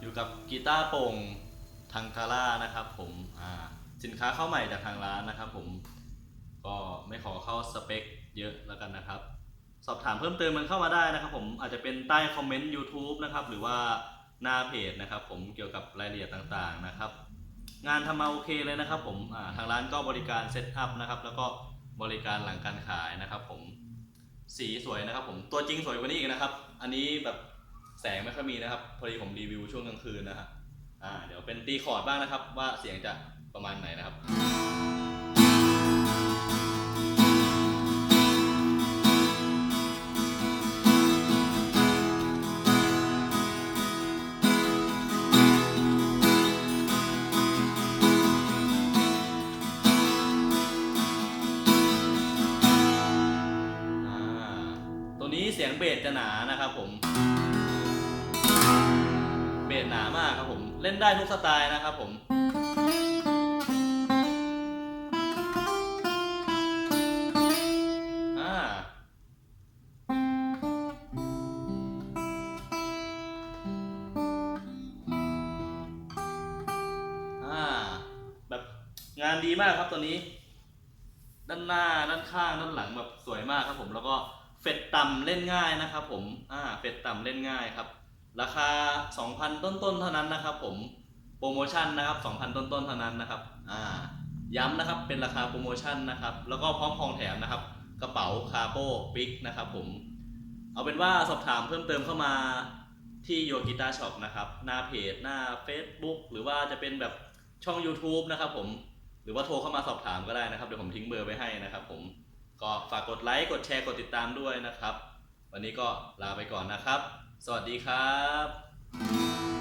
อยู่กับกีตาร์โปร่งทังคาร่านะครับผมอ่าสินค้าเข้าใหม่จากทางร้านนะครับผมก็ไม่ขอเข้าสเปคเยอะแล้วกันนะครับ สอบถามเพิ่มเติมมันเข้ามาได้นะครับ ผมอาจจะเป็นใต้คอมเมนต์ YouTube นะครับหรือว่าหน้าเพจนะครับ ผมเกี่ยวกับรายละเอียดต่างๆนะครับ งานทำมาโอเคเลยนะครับ ผมทางร้านก็บริการเซตอัพนะครับแล้วก็บริการหลังการขายนะครับ ผมสีสวยนะครับ ผมตัวจริงสวยกว่านี้อีกนะครับ อันนี้แบบ แสงไม่ค่อยมีนะครับ พอดีผมรีวิวช่วงกลางคืนนะฮะอ่าเดี๋ยวเป็นตีคอร์ดบ้างนะครับ ว่าเสียงจะประมาณไหนนะครับอ่าตัวนี้เสียงเบสจะหนานะครับผม เบสหนามากครับผมเล่นได้ทุกสไตล์นะครับผมอ่าอ่าแบบงานดีมากครับตัวนี้ ด้านหน้าด้านข้างด้านหลังแบบสวยมากครับผมแล้วก็เฟดต่ำเล่นง่ายนะครับผมอ่าเฟดต่ำเล่นง่ายครับ ราคา 2,000 ต้นๆเท่านั้นนะครับ ผมโปรโมชั่นนะครับ 2,000 ต้นๆเท่านั้นนะครับอ่าย้ำนะครับเป็นราคาโปรโมชั่นนะครับ แล้วก็พร้อมของแถมนะครับ กระเป๋าคาโปปิกนะครับผมเอาเป็นว่าสอบถามเพิ่มเติมเข้ามาที่โยกิตาช็อปนะครับ หน้าเพจหน้า Facebook หรือว่าจะเป็นแบบช่อง YouTube นะครับผมหรือว่าโทรเข้ามาสอบถามก็ได้นะครับ เดี๋ยวผมทิ้งเบอร์ไว้ให้นะครับผมก็ฝากกดไลค์กดแชร์กดติดตามด้วยนะครับ วันนี้ก็ลาไปก่อนนะครับ สวัสดีครับ